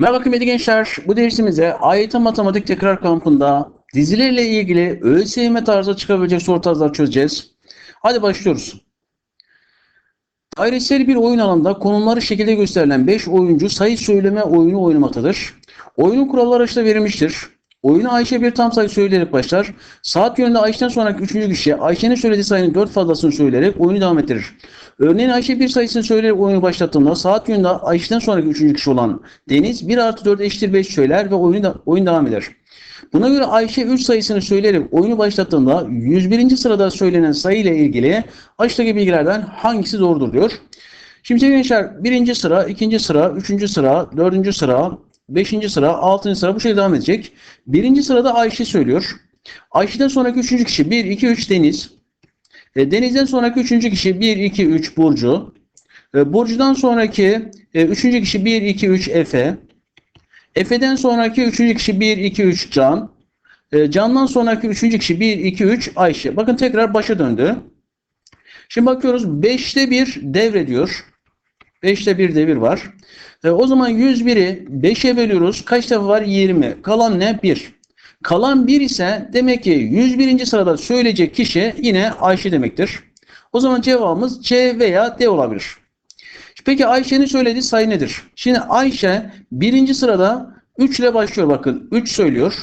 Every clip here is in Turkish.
Merhaba kıymetli gençler. Bu dersimizde AYT Matematik Tekrar Kampı'nda dizilerle ilgili ÖSYM tarzı çıkabilecek soru tarzları çözeceğiz. Hadi başlıyoruz. Dairesel bir oyun alanında konumları şekilde gösterilen 5 oyuncu sayı söyleme oyunu oynamaktadır. Oyunun kuralları aşağıda verilmiştir. Oyunu Ayşe bir tam sayı söyleyerek başlar. Saat yönünde Ayşe'den sonraki üçüncü kişi Ayşe'nin söylediği sayının 4 fazlasını söyleyerek oyunu devam ettirir. Örneğin Ayşe bir sayısını söyleyerek oyunu başlattığında saat yönünde Ayşe'den sonraki üçüncü kişi olan Deniz 1 artı 4 eşittir 5 söyler ve oyunu da, oyun devam eder. Buna göre Ayşe 3 sayısını söyleyerek oyunu başlattığında 101. sırada söylenen sayı ile ilgili aşağıdaki bilgilerden hangisi doğrudur diyor. Şimdi sevgili gençler birinci sıra, ikinci sıra, üçüncü sıra, dördüncü sıra, beşinci sıra, altıncı sıra bu şekilde devam edecek. Birinci sırada Ayşe söylüyor. Ayşe'den sonraki üçüncü kişi 1, 2, 3 Deniz. E, Deniz'den sonraki üçüncü kişi 1, 2, 3 Burcu. E, Burcu'dan sonraki e, üçüncü kişi 1, 2, 3 Efe. Efe'den sonraki üçüncü kişi 1, 2, 3 Can. E, Can'dan sonraki üçüncü kişi 1, 2, 3 Ayşe. Bakın tekrar başa döndü. Şimdi bakıyoruz 5'te 1 devrediyor. 5'te 1 devir var. E, o zaman 101'i 5'e bölüyoruz. Kaç defa var? 20. Kalan ne? 1. Kalan 1 ise demek ki 101. sırada söyleyecek kişi yine Ayşe demektir. O zaman cevabımız C veya D olabilir. Peki Ayşe'nin söylediği sayı nedir? Şimdi Ayşe birinci sırada 3 ile başlıyor bakın. 3 söylüyor.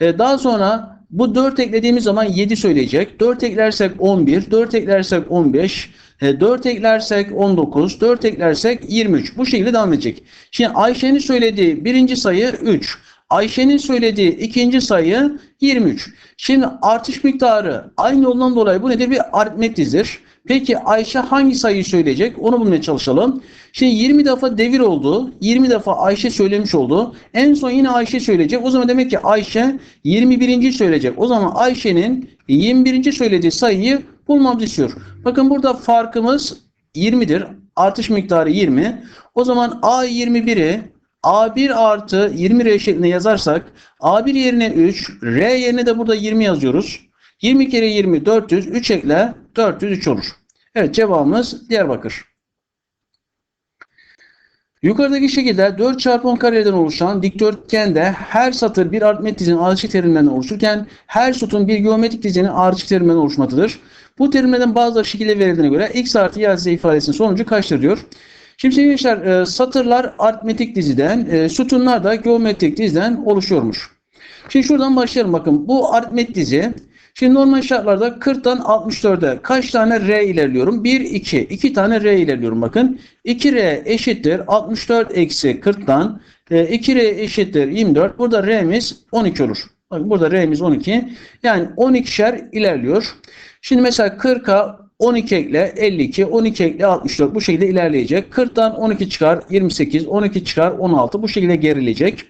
E, daha sonra bu 4 eklediğimiz zaman 7 söyleyecek. 4 eklersek 11, 4 eklersek 15, 4 eklersek 19, 4 eklersek 23. Bu şekilde devam edecek. Şimdi Ayşe'nin söylediği birinci sayı 3. Ayşe'nin söylediği ikinci sayı 23. Şimdi artış miktarı aynı olduğundan dolayı bu nedir? Bir aritmetiktir. Peki Ayşe hangi sayıyı söyleyecek? Onu bulmaya çalışalım. Şimdi 20 defa devir oldu. 20 defa Ayşe söylemiş oldu. En son yine Ayşe söyleyecek. O zaman demek ki Ayşe 21. söyleyecek. O zaman Ayşe'nin 21. söylediği sayıyı bulmamızı istiyor. Bakın burada farkımız 20'dir. Artış miktarı 20. O zaman A21'i A1 artı 20 R şeklinde yazarsak A1 yerine 3, R yerine de burada 20 yazıyoruz. 20 kere 20 400, 3 ekle 403 olur. Evet cevabımız Diyarbakır. Yukarıdaki şekilde 4 çarpı 10 kareden oluşan dikdörtgende her satır bir aritmetik dizinin ardışık terimlerinden oluşurken her sütun bir geometrik dizinin ardışık terimlerinden oluşmaktadır. Bu terimlerden bazıları şekilde verildiğine göre x artı y z ifadesinin sonucu kaçtır diyor. Şimdi sevgili gençler e, satırlar aritmetik diziden, e, sütunlar da geometrik diziden oluşuyormuş. Şimdi şuradan başlayalım bakın. Bu aritmetik dizi. Şimdi normal şartlarda 40'tan 64'e kaç tane R ilerliyorum? 1, 2. 2 tane R ilerliyorum bakın. 2R eşittir 64 eksi 40'tan. 2R eşittir 24. Burada R'miz 12 olur. Bakın burada R'miz 12. Yani 12'şer ilerliyor. Şimdi mesela 40'a 12 ekle 52, 12 ekle 64 bu şekilde ilerleyecek. 40'tan 12 çıkar 28, 12 çıkar 16 bu şekilde gerileyecek.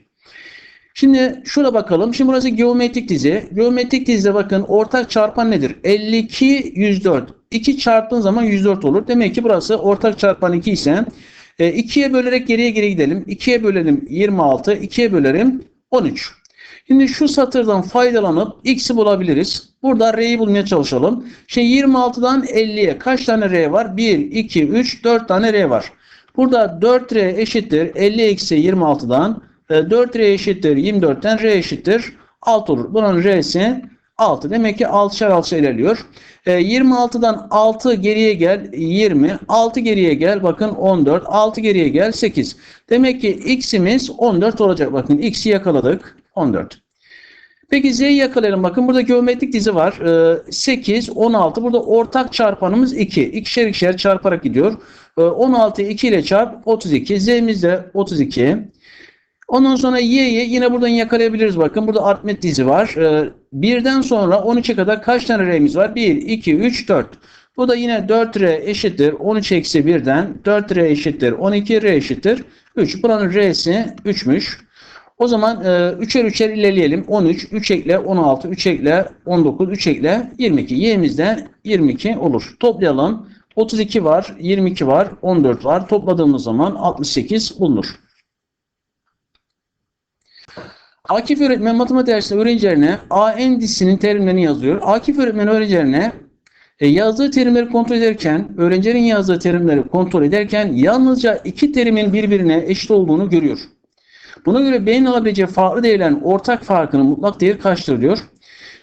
Şimdi şuna bakalım. Şimdi burası geometrik dizi. Geometrik dizide bakın ortak çarpan nedir? 52, 104. 2 çarptığın zaman 104 olur. Demek ki burası ortak çarpan 2 ise 2'ye bölerek geriye geri gidelim. 2'ye bölelim 26, 2'ye bölerim 13. Şimdi şu satırdan faydalanıp x'i bulabiliriz. Burada r'yi bulmaya çalışalım. Şimdi 26'dan 50'ye kaç tane r var? 1, 2, 3, 4 tane r var. Burada 4r eşittir 50 eksi 26'dan 4r eşittir 24'ten r eşittir 6 olur. Bunun r'si 6. Demek ki 6'şer 6'şer ilerliyor. 26'dan 6 geriye gel 20. 6 geriye gel bakın 14. 6 geriye gel 8. Demek ki x'imiz 14 olacak. Bakın x'i yakaladık. 14. Peki z'yi yakalayalım. Bakın burada geometrik dizi var. 8, 16. Burada ortak çarpanımız 2. İkişer ikişer çarparak gidiyor. 16'yı 2 ile çarp 32. Z'miz de 32. Ondan sonra y'yi yine buradan yakalayabiliriz. Bakın burada aritmetik dizi var. Birden sonra 13'e kadar kaç tane r'miz var? 1, 2, 3, 4. Bu da yine 4r eşittir 13 eksi 1'den 4r eşittir 12 r eşittir 3. Buranın r'si 3'müş. O zaman e, üçer üçer ilerleyelim. 13, 3 ekle 16, 3 ekle 19, 3 ekle 22. Y'miz de 22 olur. Toplayalım. 32 var, 22 var, 14 var. Topladığımız zaman 68 bulunur. Akif öğretmen matematik dersinde öğrencilerine AN dizisinin terimlerini yazıyor. Akif öğretmen öğrencilerine e, yazdığı terimleri kontrol ederken, öğrencilerin yazdığı terimleri kontrol ederken yalnızca iki terimin birbirine eşit olduğunu görüyor. Buna göre B'nin alabileceği farklı değerlerin ortak farkının mutlak değeri kaçtır diyor.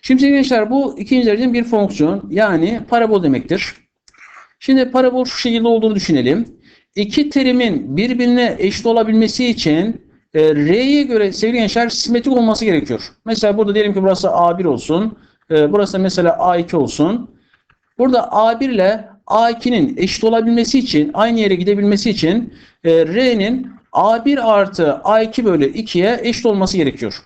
Şimdi gençler bu ikinci dereceden bir fonksiyon yani parabol demektir. Şimdi parabol şu şekilde olduğunu düşünelim. İki terimin birbirine eşit olabilmesi için e, R'ye göre sevgili gençler simetrik olması gerekiyor. Mesela burada diyelim ki burası A1 olsun. E, burası mesela A2 olsun. Burada A1 ile A2'nin eşit olabilmesi için, aynı yere gidebilmesi için e, R'nin A1 artı A2 bölü 2'ye eşit olması gerekiyor.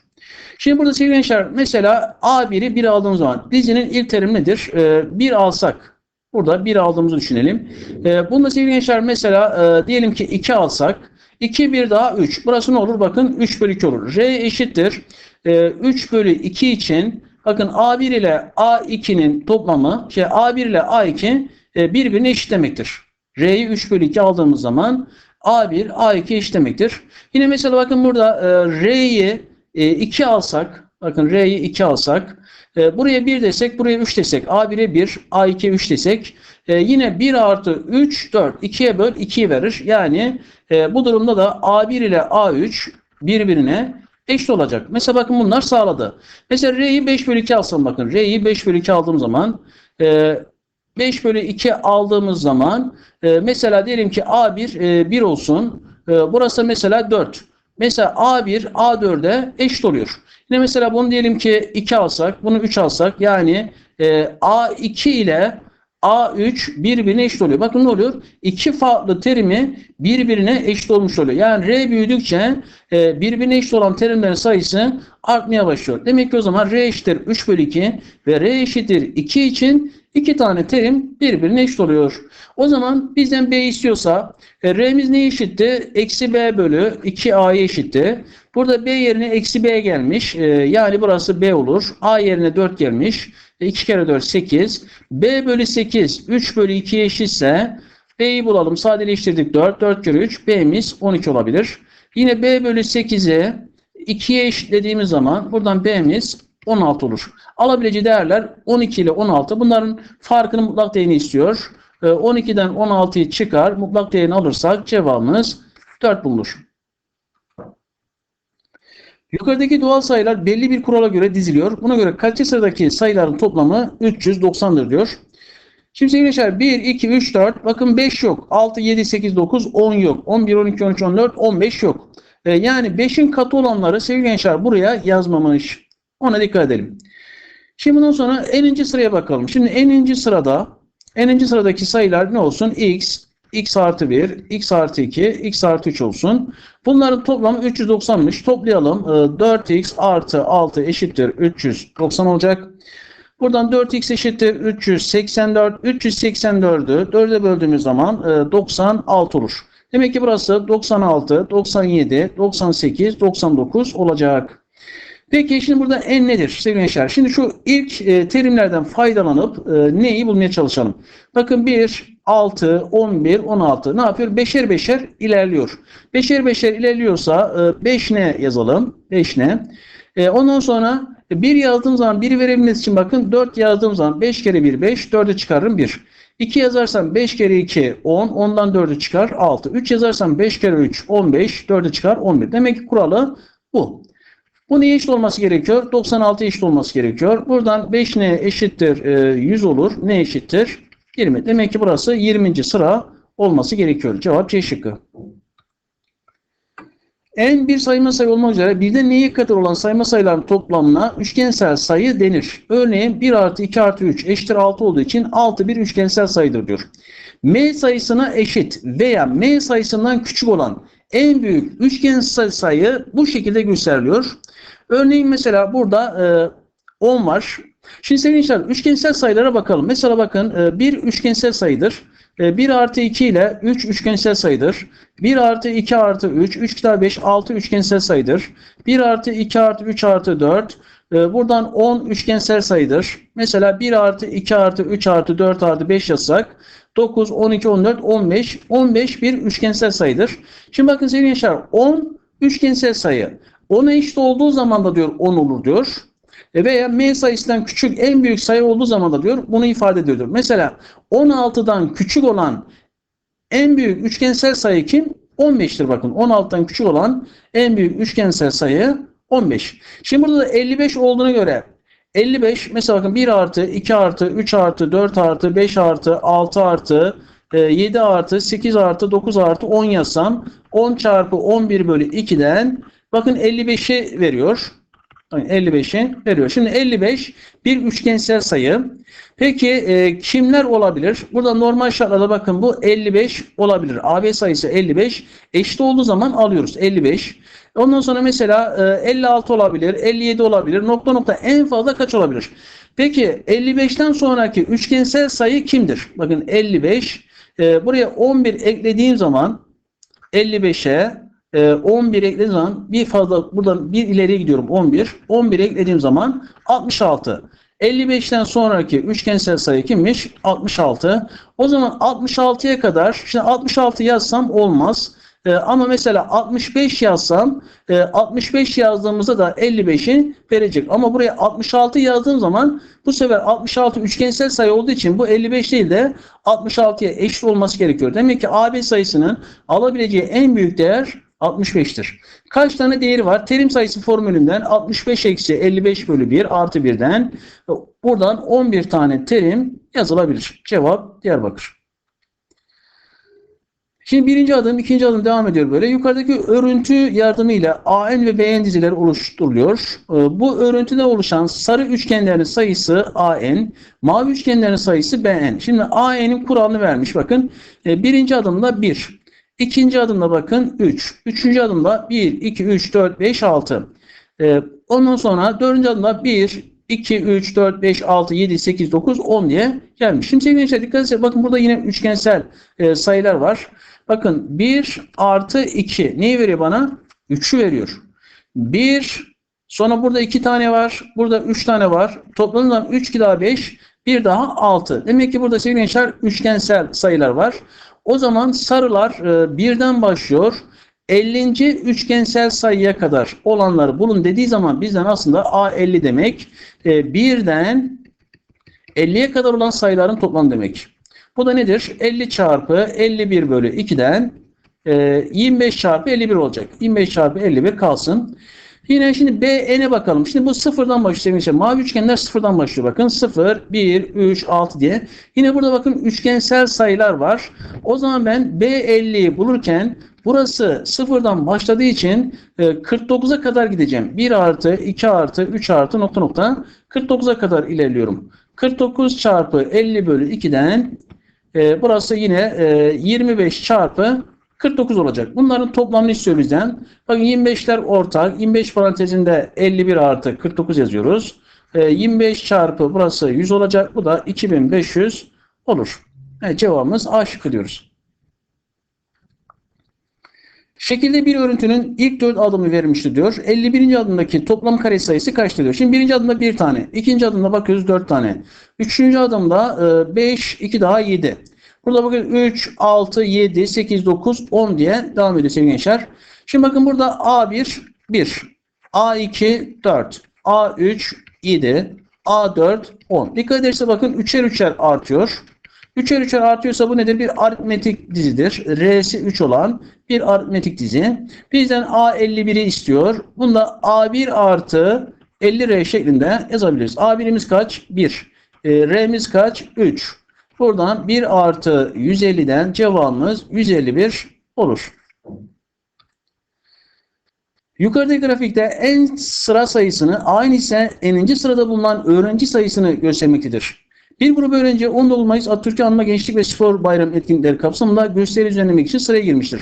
Şimdi burada sevgili gençler mesela A1'i 1 aldığımız zaman dizinin ilk terimi nedir? E, 1 alsak Burada 1 aldığımızı düşünelim. E, sevgili gençler mesela e, diyelim ki 2 alsak 2 1 daha 3. Burası ne olur? Bakın 3 bölü 2 olur. R eşittir. E, 3 bölü 2 için bakın A1 ile A2'nin toplamı şey A1 ile A2 e, birbirine eşit demektir. R'yi 3 bölü 2 aldığımız zaman A1 A2 eşit demektir. Yine mesela bakın burada e, R'yi e, 2 alsak bakın R'yi 2 alsak e, buraya 1 desek, buraya 3 desek, A1'e 1, A2'ye 3 desek e, yine 1 artı 3, 4, 2'ye böl 2'yi verir. Yani e, bu durumda da A1 ile A3 birbirine eşit olacak. Mesela bakın bunlar sağladı. Mesela R'yi 5 bölü 2 alsam bakın. R'yi 5 bölü 2 aldığım zaman e, 5 bölü 2 aldığımız zaman e, mesela diyelim ki A1 e, 1 olsun. E, burası mesela 4. Mesela A1 A4'e eşit oluyor. Yine mesela bunu diyelim ki 2 alsak, bunu 3 alsak yani e, A2 ile A3 birbirine eşit oluyor. Bakın ne oluyor? İki farklı terimi birbirine eşit olmuş oluyor. Yani R büyüdükçe e, birbirine eşit olan terimlerin sayısı artmaya başlıyor. Demek ki o zaman R eşittir 3 bölü 2 ve R eşittir 2 için iki tane terim birbirine eşit oluyor. O zaman bizden B istiyorsa e, R'miz ne eşitti? Eksi B bölü 2A'ya eşitti. Burada B yerine eksi B gelmiş. E, yani burası B olur. A yerine 4 gelmiş. 2 kere 4 8. B bölü 8 3 bölü 2'ye eşitse B'yi bulalım. Sadeleştirdik 4. 4 kere 3 B'miz 12 olabilir. Yine B bölü 8'i 2'ye eşitlediğimiz zaman buradan B'miz 16 olur. Alabileceği değerler 12 ile 16. Bunların farkını mutlak değerini istiyor. 12'den 16'yı çıkar. Mutlak değerini alırsak cevabımız 4 bulunur. Yukarıdaki doğal sayılar belli bir kurala göre diziliyor. Buna göre kaçıncı sıradaki sayıların toplamı 390'dır diyor. Şimdi sevgili gençler 1, 2, 3, 4 bakın 5 yok. 6, 7, 8, 9, 10 yok. 11, 12, 13, 14, 15 yok. Ee, yani 5'in katı olanları sevgili gençler buraya yazmamış. Ona dikkat edelim. Şimdi bundan sonra eninci sıraya bakalım. Şimdi eninci sırada eninci sıradaki sayılar ne olsun? x, x artı 1, x artı 2, x artı 3 olsun. Bunların toplamı 390'mış. Toplayalım. 4x ee, artı 6 eşittir 390 olacak. Buradan 4x eşittir 384. 384'ü 4'e böldüğümüz zaman 96 e, olur. Demek ki burası 96, 97, 98, 99 olacak. Peki şimdi burada n nedir sevgili gençler? Şimdi şu ilk e, terimlerden faydalanıp e, neyi bulmaya çalışalım. Bakın 1, 6, 11, 16 ne yapıyor? Beşer beşer ilerliyor. Beşer beşer ilerliyorsa e, 5 ne yazalım? 5 ne? E, ondan sonra 1 yazdığım zaman 1'i verebilmesi için bakın 4 yazdığım zaman 5 kere 1 5, 4'ü çıkarırım 1. 2 yazarsam 5 kere 2 10, 10'dan 4'ü çıkar 6. 3 yazarsam 5 kere 3 15, 4'ü çıkar 11. Demek ki kuralı bu. Bu neye eşit olması gerekiyor? 96 eşit olması gerekiyor. Buradan 5 ne eşittir? 100 e, olur. Ne eşittir? 20. Demek ki burası 20. sıra olması gerekiyor. Cevap C şıkkı. En bir sayma sayı olmak üzere birden neye kadar olan sayma sayıların toplamına üçgensel sayı denir. Örneğin 1 artı 2 artı 3 eşittir 6 olduğu için 6 bir üçgensel sayıdır diyor. M sayısına eşit veya M sayısından küçük olan en büyük üçgensel sayı bu şekilde gösteriliyor. Örneğin mesela burada e, 10 var. Şimdi sevgili gençler üçgensel sayılara bakalım. Mesela bakın e, bir üçgensel sayıdır. E, 1 artı 2 ile 3 üçgensel sayıdır. 1 artı 2 artı 3, 3 daha 5, 6 üçgensel sayıdır. 1 artı 2 artı 3 artı 4, e, buradan 10 üçgensel sayıdır. Mesela 1 artı 2 artı 3 artı 4 artı 5 yazsak 9, 12, 14, 15, 15 bir üçgensel sayıdır. Şimdi bakın sevgili gençler 10 üçgensel sayı. 10'a eşit olduğu zaman da diyor 10 olur diyor. E veya m sayısından küçük en büyük sayı olduğu zaman da diyor bunu ifade ediyor. Mesela 16'dan küçük olan en büyük üçgensel sayı kim? 15'tir bakın. 16'dan küçük olan en büyük üçgensel sayı 15. Şimdi burada da 55 olduğuna göre 55 mesela bakın 1 artı 2 artı 3 artı 4 artı 5 artı 6 artı e, 7 artı 8 artı 9 artı 10 yazsam 10 çarpı 11 bölü 2'den bakın 55'i veriyor. Bakın 55'i veriyor. Şimdi 55 bir üçgensel sayı. Peki e, kimler olabilir? Burada normal şartlarda bakın bu 55 olabilir. AB sayısı 55. Eşit olduğu zaman alıyoruz 55. Ondan sonra mesela e, 56 olabilir, 57 olabilir. Nokta nokta en fazla kaç olabilir? Peki 55'ten sonraki üçgensel sayı kimdir? Bakın 55. E, buraya 11 eklediğim zaman 55'e e, 11 eklediğim zaman bir fazla buradan bir ileriye gidiyorum 11. 11 eklediğim zaman 66. 55'ten sonraki üçgensel sayı kimmiş? 66. O zaman 66'ya kadar şimdi 66 yazsam olmaz. Ee, ama mesela 65 yazsam e, 65 yazdığımızda da 55'i verecek. Ama buraya 66 yazdığım zaman bu sefer 66 üçgensel sayı olduğu için bu 55 değil de 66'ya eşit olması gerekiyor. Demek ki AB sayısının alabileceği en büyük değer 65'tir. Kaç tane değeri var? Terim sayısı formülünden 65 eksi 55 bölü 1 artı 1'den buradan 11 tane terim yazılabilir. Cevap Diyarbakır. Şimdi birinci adım, ikinci adım devam ediyor böyle. Yukarıdaki örüntü yardımıyla AN ve BN dizileri oluşturuluyor. Ee, Bu örüntüde oluşan sarı üçgenlerin sayısı AN, mavi üçgenlerin sayısı BN. Şimdi AN'in kuralını vermiş bakın. Ee, Birinci adımda 1. İkinci adımda bakın 3. Üçüncü adımda 1, 2, 3, 4, 5, 6. Ee, ondan sonra dördüncü adımda 1, 2, 3, 4, 5, 6, 7, 8, 9, 10 diye gelmiş. Şimdi sevgili gençler dikkat etseniz bakın burada yine üçgensel e, sayılar var. Bakın 1 artı 2 neyi veriyor bana? 3'ü veriyor. 1 sonra burada 2 tane var. Burada 3 tane var. Toplamda 3 2 daha 5 bir daha 6. Demek ki burada sevgili gençler üçgensel sayılar var. O zaman sarılar e, birden başlıyor. 50. üçgensel sayıya kadar olanları bulun dediği zaman bizden aslında A50 demek. E, birden 50'ye kadar olan sayıların toplamı demek. Bu da nedir? 50 çarpı 51 bölü 2'den e, 25 çarpı 51 olacak. 25 çarpı 51 kalsın. Yine şimdi BN'e bakalım. Şimdi bu sıfırdan başlıyor. Işte mavi üçgenler sıfırdan başlıyor. Bakın 0, 1, 3, 6 diye. Yine burada bakın üçgensel sayılar var. O zaman ben B50'yi bulurken burası sıfırdan başladığı için e, 49'a kadar gideceğim. 1 artı, 2 artı, 3 artı nokta nokta 49'a kadar ilerliyorum. 49 çarpı 50 bölü 2'den e, burası yine e, 25 çarpı 49 olacak. Bunların toplamını bizden. Bakın 25'ler ortak. 25 parantezinde 51 artı 49 yazıyoruz. E, 25 çarpı burası 100 olacak. Bu da 2500 olur. Evet, cevabımız A şıkkı diyoruz. Şekilde bir örüntünün ilk 4 adımı verilmişti diyor. 51. adımdaki toplam kare sayısı kaçtır diyor. Şimdi birinci adımda 1 tane. ikinci adımda bakıyoruz 4 tane. Üçüncü adımda 5, 2 daha 7. Burada bakın 3, 6, 7, 8, 9, 10 diye devam ediyor sevgili gençler. Şimdi bakın burada A1, 1. A2, 4. A3, 7. A4, 10. Dikkat ederse bakın 3'er 3'er artıyor. 3'er 3'er artıyorsa bu nedir? Bir aritmetik dizidir. R'si 3 olan bir aritmetik dizi. Bizden A51'i istiyor. Bunda A1 artı 50R şeklinde yazabiliriz. A1'imiz kaç? 1. E, R'miz kaç? 3. Buradan 1 artı 150'den cevabımız 151 olur. Yukarıdaki grafikte en sıra sayısını aynı ise eninci sırada bulunan öğrenci sayısını göstermektedir. Bir grup öğrenci 19 Mayıs Atatürk Anma Gençlik ve Spor Bayram etkinlikleri kapsamında gösteri düzenlemek için sıraya girmiştir.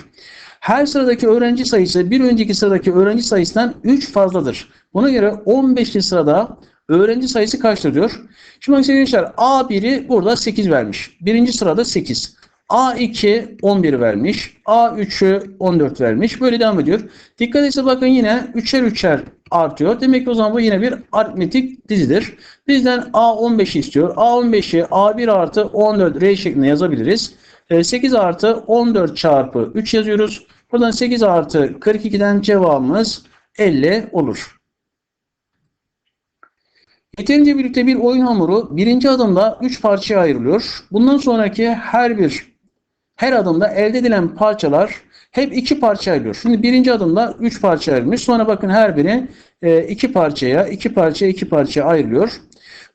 Her sıradaki öğrenci sayısı bir önceki sıradaki öğrenci sayısından 3 fazladır. Buna göre 15. sırada öğrenci sayısı kaçtır diyor. Şimdi gençler A1'i burada 8 vermiş. Birinci sırada 8. A2 11 vermiş. A3'ü 14 vermiş. Böyle devam ediyor. Dikkat etse bakın yine 3'er 3'er artıyor. Demek ki o zaman bu yine bir aritmetik dizidir. Bizden A15'i istiyor. A15'i A1 artı 14 R şeklinde yazabiliriz. 8 artı 14 çarpı 3 yazıyoruz. Buradan 8 artı 42'den cevabımız 50 olur. Yeterince birlikte bir oyun hamuru birinci adımda 3 parçaya ayrılıyor. Bundan sonraki her bir her adımda elde edilen parçalar Hep iki parça ayrılıyor. Şimdi birinci adımda üç parça ayrılmış. Sonra bakın her biri e, iki parçaya, iki parçaya, iki parçaya ayrılıyor.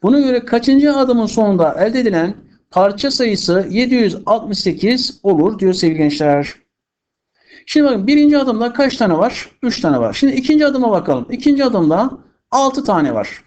Buna göre kaçıncı adımın sonunda elde edilen parça sayısı 768 olur diyor sevgili gençler. Şimdi bakın birinci adımda kaç tane var? 3 tane var. Şimdi ikinci adıma bakalım. İkinci adımda 6 tane var.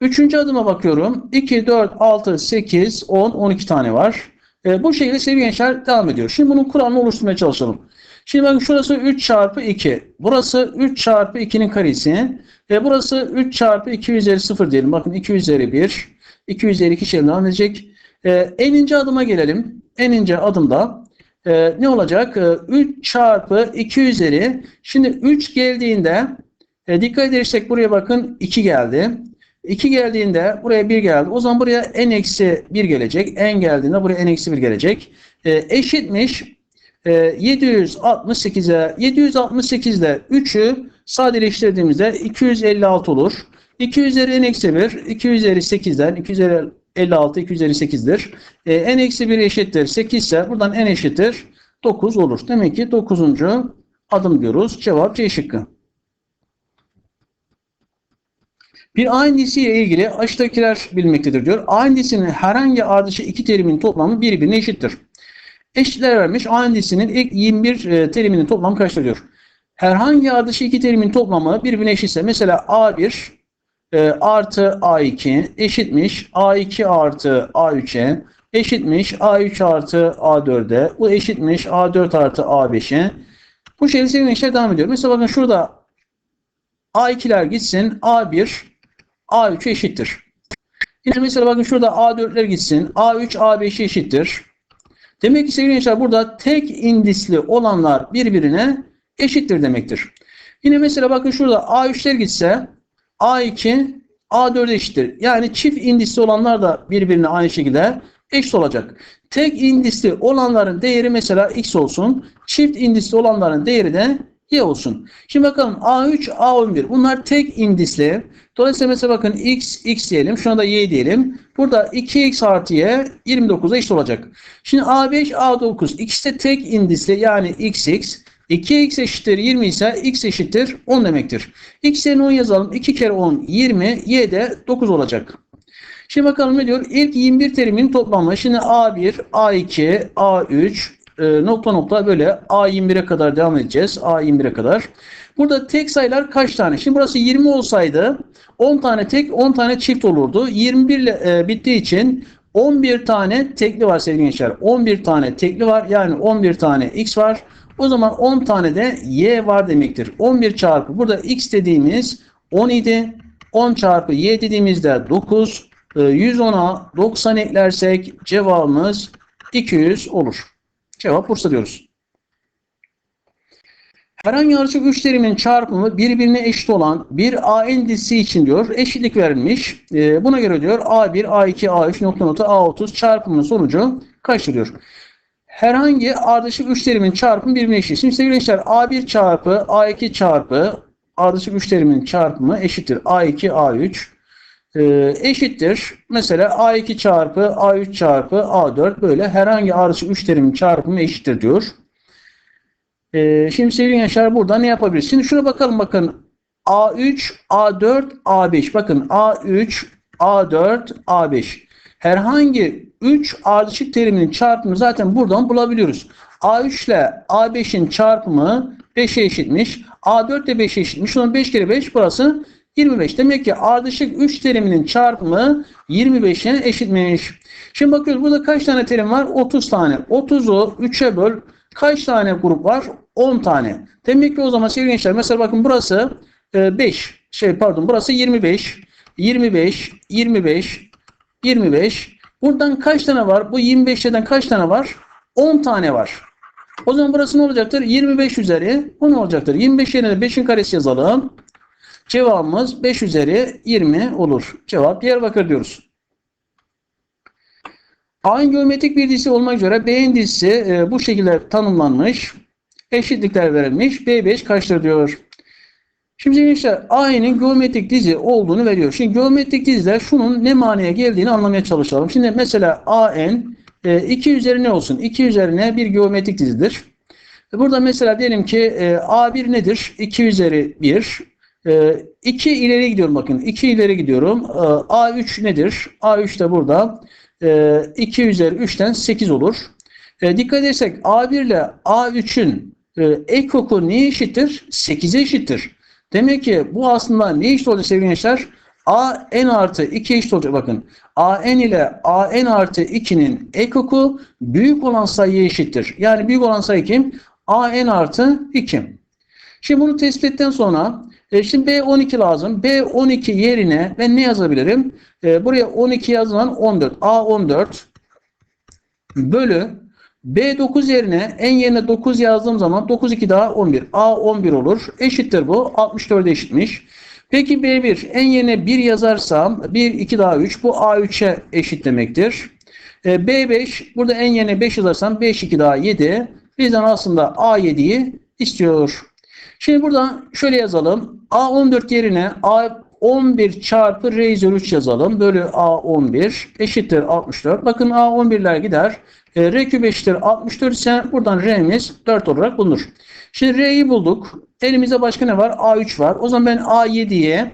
Üçüncü adıma bakıyorum. 2, 4, 6, 8, 10, 12 tane var. E, bu şekilde sevgili gençler devam ediyor. Şimdi bunun kuralını oluşturmaya çalışalım. Şimdi bakın şurası 3 çarpı 2. Burası 3 çarpı 2'nin karesi. Ve burası 3 çarpı 2 üzeri 0 diyelim. Bakın 2 üzeri 1. 2 üzeri 2 şeklinde devam edecek. E, en ince adıma gelelim. En ince adımda e, ne olacak? E, 3 çarpı 2 üzeri. Şimdi 3 geldiğinde e, dikkat edersek buraya bakın 2 geldi. 2 geldiğinde buraya 1 geldi. O zaman buraya n eksi 1 gelecek. n geldiğinde buraya n eksi 1 gelecek. E, eşitmiş e, 768'e 768 ile 3'ü sadeleştirdiğimizde 256 olur. 2 üzeri n eksi 1, 2 üzeri 8'den 2 üzeri 56, 2 üzeri 8'dir. E, n eksi 1 eşittir 8 ise buradan n eşittir 9 olur. Demek ki 9. adım diyoruz. Cevap C şıkkı. Bir A indisiyle ilgili aşağıdakiler bilinmektedir diyor. A indisinin herhangi ardışık iki terimin toplamı birbirine eşittir. Eşitler vermiş. A indisinin ilk 21 e, teriminin toplamı kaçtır diyor. Herhangi ardışık iki terimin toplamı birbirine eşitse mesela A1 e, artı A2 eşitmiş A2 artı A3'e eşitmiş A3 artı A4'e bu eşitmiş A4 artı A5'e bu şekilde sevgili gençler devam ediyor. Mesela bakın şurada A2'ler gitsin A1 A3 eşittir. Yine mesela bakın şurada A4'ler gitsin. A3 A5 eşittir. Demek ki sevgili gençler burada tek indisli olanlar birbirine eşittir demektir. Yine mesela bakın şurada A3'ler gitse A2 A4 eşittir. Yani çift indisli olanlar da birbirine aynı şekilde eşit olacak. Tek indisli olanların değeri mesela x olsun. Çift indisli olanların değeri de y olsun. Şimdi bakalım A3, A11 bunlar tek indisli. Dolayısıyla mesela bakın x, x diyelim. Şuna da y diyelim. Burada 2x artı y 29'a eşit olacak. Şimdi A5, A9 ikisi de tek indisli yani xx. 2x eşittir 20 ise x eşittir 10 demektir. x yerine 10 yazalım. 2 kere 10 20. y de 9 olacak. Şimdi bakalım ne diyor? İlk 21 terimin toplamı. Şimdi A1, A2, A3 e, nokta nokta böyle A21'e kadar devam edeceğiz. A21'e kadar. Burada tek sayılar kaç tane? Şimdi burası 20 olsaydı 10 tane tek 10 tane çift olurdu. 21 ile e, bittiği için 11 tane tekli var sevgili gençler. 11 tane tekli var. Yani 11 tane x var. O zaman 10 tane de y var demektir. 11 çarpı burada x dediğimiz 10 idi. 10 çarpı y dediğimizde 9. 110'a 90 eklersek cevabımız 200 olur. Cevap Bursa diyoruz. Herhangi açık üç terimin çarpımı birbirine eşit olan bir A indisi için diyor eşitlik verilmiş. E, buna göre diyor A1, A2, A3 nokta nokta A30 çarpımının sonucu kaçtır diyor. Herhangi ardışık üç terimin çarpımı birbirine eşit. Şimdi sevgili gençler A1 çarpı A2 çarpı ardışık üç terimin çarpımı eşittir. A2, A3 e, eşittir. Mesela A2 çarpı A3 çarpı A4 böyle herhangi ardışık üç terimin çarpımı eşittir diyor. Ee, şimdi sevgili gençler burada ne yapabiliriz? Şimdi şuna bakalım bakın. A3, A4, A5. Bakın A3, A4, A5. Herhangi 3 ardışık teriminin çarpımını zaten buradan bulabiliyoruz. A3 ile A5'in çarpımı 5'e eşitmiş. A4 de 5'e eşitmiş. Onun 5 kere 5 burası 25. Demek ki ardışık 3 teriminin çarpımı 25'e eşitmiş. Şimdi bakıyoruz burada kaç tane terim var? 30 tane. 30'u 3'e böl. Kaç tane grup var? 10 tane. Demek ki o zaman sevgili gençler mesela bakın burası 5. Şey pardon burası 25. 25, 25, 25. Buradan kaç tane var? Bu 25'ten kaç tane var? 10 tane var. O zaman burası ne olacaktır? 25 üzeri 10 olacaktır. 25 yerine de 5'in karesi yazalım. Cevabımız 5 üzeri 20 olur. Cevap Diyarbakır diyoruz. A'nın geometrik bir dizisi olmak üzere B'nin dizisi e, bu şekilde tanımlanmış. Eşitlikler verilmiş. B5 kaçtır diyor. Şimdi gençler A'nın geometrik dizi olduğunu veriyor. Şimdi geometrik diziler şunun ne manaya geldiğini anlamaya çalışalım. Şimdi mesela AN e, 2 üzeri ne olsun? 2 üzerine bir geometrik dizidir. Burada mesela diyelim ki e, A1 nedir? 2 üzeri 1. E, 2 ileri gidiyorum bakın. 2 ileri gidiyorum. E, A3 nedir? A3 de burada e, 2 üzeri 3'ten 8 olur. Dikkat edersek A1 ile A3'ün e, ek oku neye eşittir? 8'e eşittir. Demek ki bu aslında ne eşit olacak sevgili gençler? A n artı 2 eşit olacak bakın. A n ile A n artı 2'nin ek oku büyük olan sayıya eşittir. Yani büyük olan sayı kim? A n artı 2. Şimdi bunu tespit ettikten sonra e, şimdi B12 lazım. B12 yerine ben ne yazabilirim? E, buraya 12 yazılan 14. A14 bölü B9 yerine en yerine 9 yazdığım zaman 9 2 daha 11. A11 olur. Eşittir bu. 64'e eşitmiş. Peki B1 en yerine 1 yazarsam 1 2 daha 3 bu A3'e eşit demektir. E, B5 burada en yerine 5 yazarsam 5 2 daha 7. Bizden aslında A7'yi istiyor. Şimdi burada şöyle yazalım. A14 yerine A11 çarpı R üzeri 3 yazalım. Bölü A11 eşittir 64. Bakın A11'ler gider. E, R küp eşittir 64 ise buradan R'miz 4 olarak bulunur. Şimdi R'yi bulduk. Elimizde başka ne var? A3 var. O zaman ben A7'ye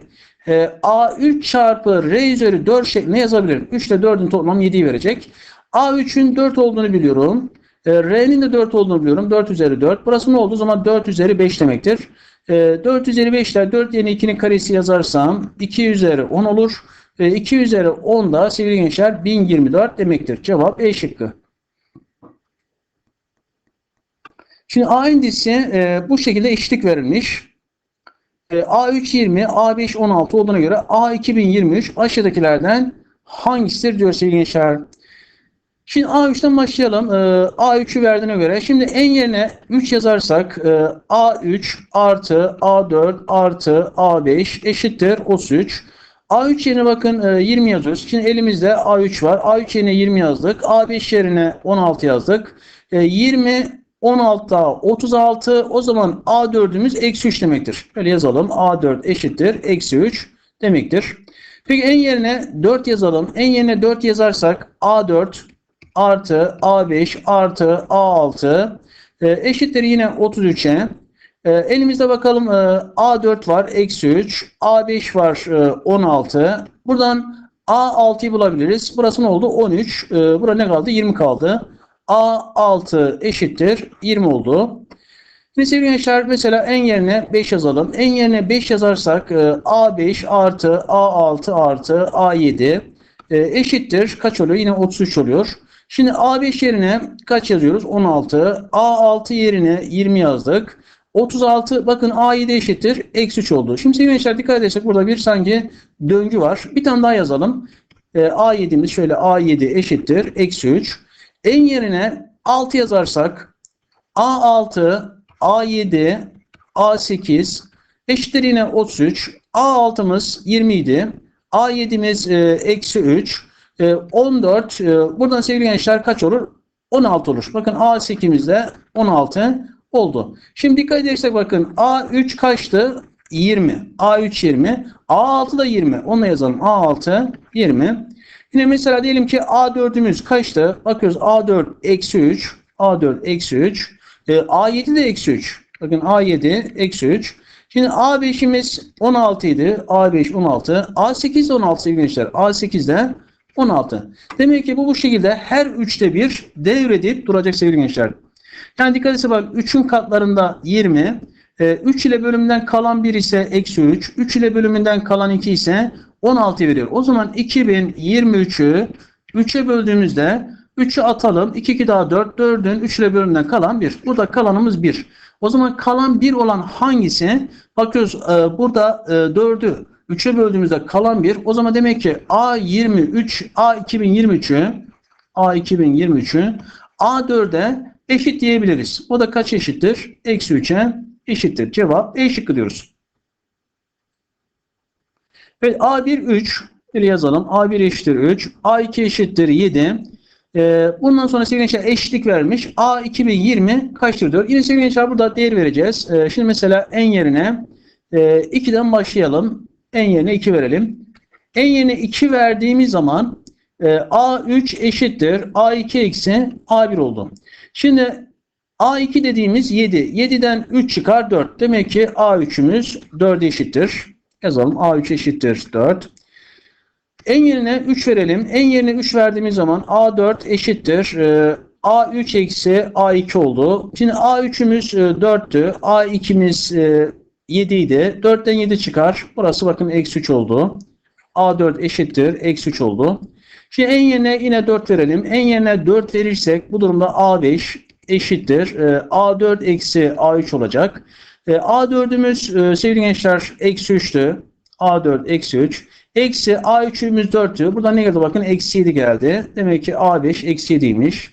e, A3 çarpı R üzeri 4 şeklinde yazabilirim. 3 ile 4'ün toplam 7'yi verecek. A3'ün 4 olduğunu biliyorum. E, R'nin de 4 olduğunu biliyorum. 4 üzeri 4. Burası ne oldu? O zaman 4 üzeri 5 demektir. E, 4 üzeri 5 ile 4 yerine 2'nin karesi yazarsam 2 üzeri 10 olur. E, 2 üzeri 10 da sevgili gençler 1024 demektir. Cevap E şıkkı. Şimdi A indisi e, bu şekilde eşitlik verilmiş. E, A3 20, A5 16 olduğuna göre A 2023 aşağıdakilerden hangisidir diyor sevgili gençler. Şimdi A3'ten başlayalım. E, A3'ü verdiğine göre. Şimdi en yerine 3 yazarsak e, A3 artı A4 artı A5 eşittir 33. A3 yerine bakın e, 20 yazıyoruz. Şimdi elimizde A3 var. A3 yerine 20 yazdık. A5 yerine 16 yazdık. E, 20 16 daha 36 o zaman A4'ümüz eksi 3 demektir. Böyle yazalım. A4 eşittir. Eksi 3 demektir. Peki en yerine 4 yazalım. En yerine 4 yazarsak A4 artı A5 artı A6 e, eşittir yine 33'e. E, elimizde bakalım e, A4 var. Eksi 3. A5 var. E, 16. Buradan A6'yı bulabiliriz. Burası ne oldu? 13. E, burada ne kaldı? 20 kaldı. A6 eşittir 20 oldu. Şimdi sevgili gençler mesela en yerine 5 yazalım. En yerine 5 yazarsak e, A5 artı A6 artı A7 e, eşittir. Kaç oluyor? Yine 33 oluyor. Şimdi A5 yerine kaç yazıyoruz? 16. A6 yerine 20 yazdık. 36 bakın A7 eşittir. Eksi 3 oldu. Şimdi sevgili gençler dikkat edersek burada bir sanki döngü var. Bir tane daha yazalım. E, A7'miz şöyle A7 eşittir. Eksi 3. En yerine 6 yazarsak A6, A7, A8 eşittir yine 33. A6'mız 20 idi. A7'miz e, eksi 3. E, 14. E, buradan sevgili gençler kaç olur? 16 olur. Bakın A8'imizde 16 oldu. Şimdi dikkat edersek bakın A3 kaçtı? 20. A3 20. A6 da 20. Onu yazalım. A6 20. Yine mesela diyelim ki A4'ümüz kaçtı? Bakıyoruz A4 eksi 3. A4 eksi 3. E, A7 de eksi 3. Bakın A7 eksi 3. Şimdi A5'imiz 16 idi. A5 16. A8 de 16 sevgili gençler. A8 de 16. Demek ki bu bu şekilde her üçte bir devredip duracak sevgili gençler. Yani dikkat etse bak 3'ün katlarında 20. 3 ile bölümünden kalan 1 ise eksi 3. 3 ile bölümünden kalan 2 ise 16 veriyor. O zaman 2023'ü 3'e böldüğümüzde 3'ü atalım. 2 2 daha 4. 4'ün 3 ile bölümünden kalan 1. Burada kalanımız 1. O zaman kalan 1 olan hangisi? Bakıyoruz e, burada e, 4'ü 3'e böldüğümüzde kalan 1. O zaman demek ki A23 A2023'ü A2023'ü A4'e eşit diyebiliriz. O da kaç eşittir? Eksi 3'e eşittir. Cevap E şıkkı diyoruz. Evet A1 3 böyle yazalım. A1 eşittir 3. A2 eşittir 7. Ee, bundan sonra sevgili gençler eşitlik vermiş. A 2020 kaçtır diyor. Yine sevgili gençler burada değer vereceğiz. Ee, şimdi mesela en yerine e, 2'den başlayalım. En yerine 2 verelim. En yerine 2 verdiğimiz zaman e, A3 eşittir. A2 eksi A1 oldu. Şimdi A2 dediğimiz 7. 7'den 3 çıkar 4. Demek ki A3'ümüz 4'e eşittir. Yazalım A3 eşittir 4. En yerine 3 verelim. En yerine 3 verdiğimiz zaman A4 eşittir. Ee, A3 eksi A2 oldu. Şimdi A3'ümüz e, 4'tü. A2'miz e, 7 idi. 4'ten 7 çıkar. Burası bakın eksi 3 oldu. A4 eşittir. Eksi 3 oldu. Şimdi en yerine yine 4 verelim. En yerine 4 verirsek bu durumda A5 eşittir. E, A4 eksi A3 olacak. E, A4'ümüz e, sevgili gençler eksi 3'tü. A4 eksi 3. Eksi A3'ümüz 4'tü. Burada ne geldi bakın? Eksi 7 geldi. Demek ki A5 eksi 7'ymiş.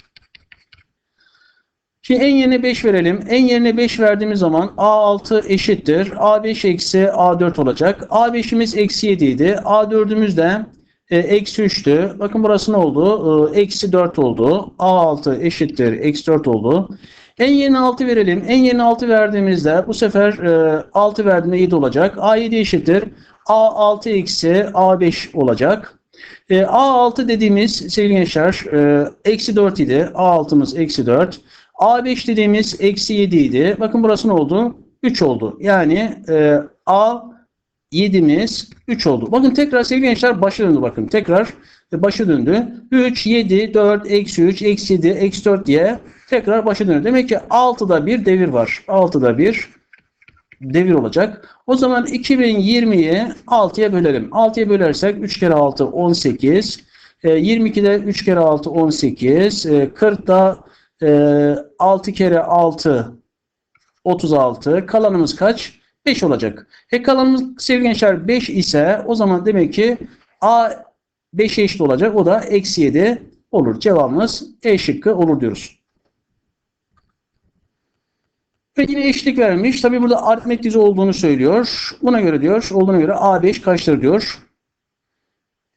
Şimdi en yerine 5 verelim. En yerine 5 verdiğimiz zaman A6 eşittir. A5 eksi A4 olacak. A5'imiz eksi 7 idi. A4'ümüz de e, eksi 3'tü. Bakın burası ne oldu? E, eksi 4 oldu. A6 eşittir. Eksi 4 oldu. En yerine 6 verelim. En yerine 6 verdiğimizde bu sefer e, 6 verdiğinde 7 olacak. A7 eşittir. A6 eksi A5 olacak. E, A6 dediğimiz sevgili gençler e, eksi 4 idi. A6'mız eksi 4. A5 dediğimiz eksi 7 idi. Bakın burası ne oldu? 3 oldu. Yani e, A7'miz 3 oldu. Bakın tekrar sevgili gençler başı döndü bakın. Tekrar e, başı döndü. 3, 7, 4, eksi 3, eksi 7, eksi 4 diye tekrar başı dönüyor. Demek ki 6'da bir devir var. 6'da bir devir olacak. O zaman 2020'yi 6'ya bölelim. 6'ya bölersek 3 kere 6 18. E, 22'de 3 kere 6 18. E, 40'da e, 6 kere 6 36. Kalanımız kaç? 5 olacak. E kalanımız sevgili gençler 5 ise o zaman demek ki A 5'e eşit olacak. O da eksi 7 olur. Cevabımız E şıkkı olur diyoruz. Ve yine eşitlik vermiş. Tabi burada aritmetik dizi olduğunu söylüyor. Buna göre diyor, olduğuna göre A5 kaçtır diyor.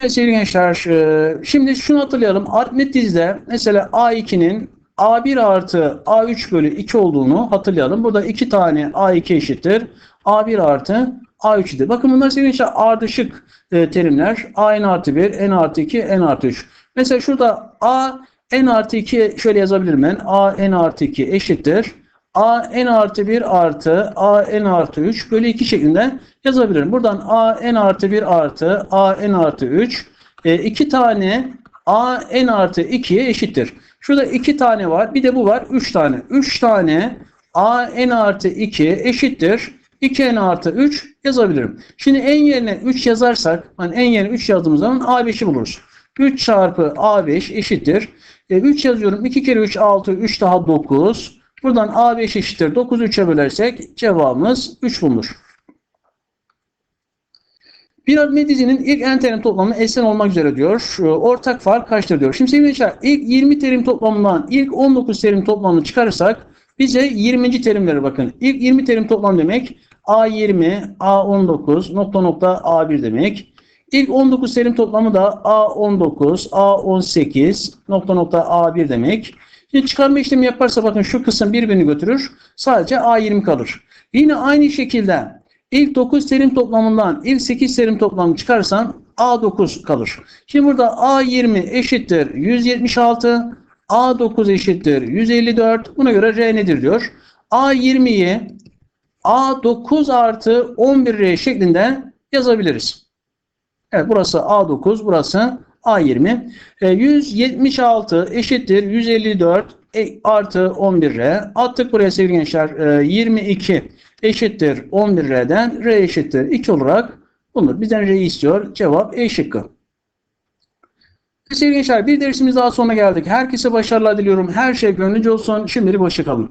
Evet sevgili gençler, e, şimdi şunu hatırlayalım. Aritmetik dizide mesela A2'nin A1 artı A3 bölü 2 olduğunu hatırlayalım. Burada iki tane A2 eşittir. A1 artı A3 idi. Bakın bunlar sevgili gençler ardışık e, terimler. A n artı 1, n artı 2, n artı 3. Mesela şurada A n artı 2 şöyle yazabilirim ben. A n artı 2 eşittir. A n artı 1 artı A n artı 3 bölü 2 şeklinde yazabilirim. Buradan A n artı 1 artı A n artı 3 e, iki tane A n artı 2'ye eşittir. Şurada iki tane var. Bir de bu var. 3 tane. 3 tane A n artı 2 eşittir. 2n artı 3 yazabilirim. Şimdi en yerine 3 yazarsak, hani en yerine 3 yazdığımız zaman A5'i buluruz. 3 çarpı A5 eşittir. E, 3 yazıyorum. 2 kere 3 6, 3 daha 9. Buradan A5 eşittir. 9'u 3'e bölersek cevabımız 3 bulunur. Bir aritmetik dizinin ilk n terim toplamı S'n olmak üzere diyor. Ortak fark kaçtır diyor. Şimdi sevgili gençler ilk 20 terim toplamından ilk 19 terim toplamını çıkarırsak bize 20. terim verir bakın. İlk 20 terim toplam demek A20, A19, nokta nokta A1 demek. İlk 19 terim toplamı da A19, A18, nokta nokta A1 demek. Şimdi çıkarma işlemi yaparsa bakın şu kısım birbirini götürür. Sadece A20 kalır. Yine aynı şekilde ilk 9 terim toplamından ilk 8 terim toplamını çıkarsan A9 kalır. Şimdi burada A20 eşittir 176, A9 eşittir 154. Buna göre R nedir diyor. A20'yi A9 artı 11R şeklinde yazabiliriz. Evet burası A9, burası A20. E, 176 eşittir 154 e, artı 11R. Attık buraya sevgili gençler. E, 22 eşittir 11R'den R eşittir 2 olarak bulunur. Bizden R'yi istiyor. Cevap E şıkkı. Sevgili gençler bir dersimiz daha sonuna geldik. Herkese başarılar diliyorum. Her şey gönlünce olsun. Şimdilik hoşçakalın.